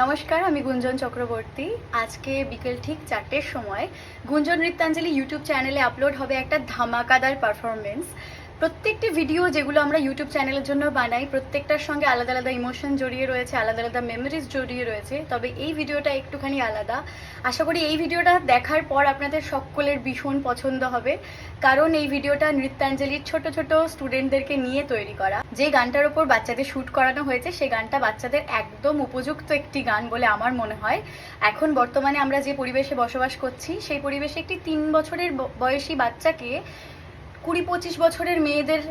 নমস্কার, আমি গুঞ্জন চক্রবর্তী। আজকে বিকেল ঠিক চারটের সময় গুঞ্জন নৃত্যাঞ্জলি ইউটিউব চ্যানেলে আপলোড হবে একটা ধামাকাদার পারফরমেন্স প্রত্যেকটি ভিডিও যেগুলো আমরা ইউটিউব চ্যানেলের জন্য বানাই, প্রত্যেকটার সঙ্গে আলাদা আলাদা ইমোশন জড়িয়ে রয়েছে, আলাদা আলাদা মেমোরিজ জড়িয়ে রয়েছে, তবে এই ভিডিওটা একটুখানি আলাদা। আশা করি এই ভিডিওটা দেখার পর আপনাদের সকলের ভীষণ পছন্দ হবে, কারণ এই ভিডিওটা নৃত্যাঞ্জলির ছোট ছোট স্টুডেন্টদেরকে নিয়ে তৈরি করা। যে গানটার ওপর বাচ্চাদের শ্যুট করানো হয়েছে সেই গানটা বাচ্চাদের একদম উপযুক্ত একটি গান বলে আমার মনে হয়। এখন বর্তমানে আমরা যে পরিবেশে বসবাস করছি, সেই পরিবেশে একটি তিন বছরের বয়সী বাচ্চাকে কুড়ি পঁচিশ বছরের মেয়েদের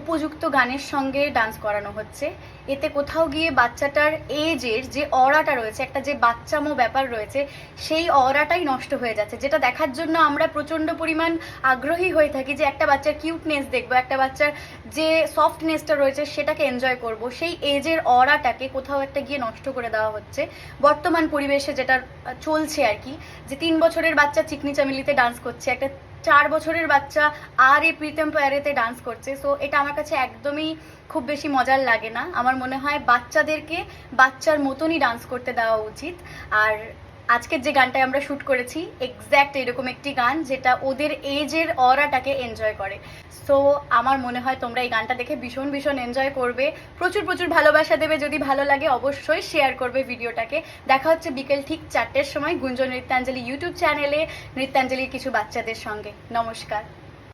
উপযুক্ত গানের সঙ্গে ডান্স করানো হচ্ছে। এতে কোথাও গিয়ে বাচ্চাটার এজের যে অরাটা রয়েছে, একটা যে বাচ্চামো ব্যাপার রয়েছে, সেই অরাটাই নষ্ট হয়ে যাচ্ছে, যেটা দেখার জন্য আমরা প্রচণ্ড পরিমাণ আগ্রহী হয়ে থাকি যে একটা বাচ্চার কিউটনেস দেখব, একটা বাচ্চার যে সফটনেসটা রয়েছে সেটাকে এনজয় করব। সেই এজের অরাটাকে কোথাও একটা গিয়ে নষ্ট করে দেওয়া হচ্ছে। বর্তমান পরিবেশে যেটা চলছে আর কি, যে তিন বছরের বাচ্চা চিকনি চামেলিতে ডান্স করছে, একটা চার বছরের বাচ্চা আর এই প্রীতম প্যারেতে ডান্স করছে। সো এটা আমার কাছে একদমই খুব বেশি মজার লাগে না। আমার মনে হয় বাচ্চাদেরকে বাচ্চার মতনই ডান্স করতে দেওয়া উচিত। আর আজকের যে গানটাই আমরা শুট করেছি এক্স্যাক্ট এরকম একটি গান যেটা ওদের এজের অরাটাকে এনজয় করে। সো আমার মনে হয় তোমরা এই গানটা দেখে ভীষণ ভীষণ এনজয় করবে। প্রচুর প্রচুর ভালোবাসা দেবে যদি ভালো লাগে, অবশ্যই শেয়ার করবে ভিডিওটাকে। দেখা হচ্ছে বিকেল ঠিক চারটের সময় গুঞ্জন নৃত্যাঞ্জলি ইউটিউব চ্যানেলে নৃত্যাঞ্জলির কিছু বাচ্চাদের সঙ্গে। নমস্কার।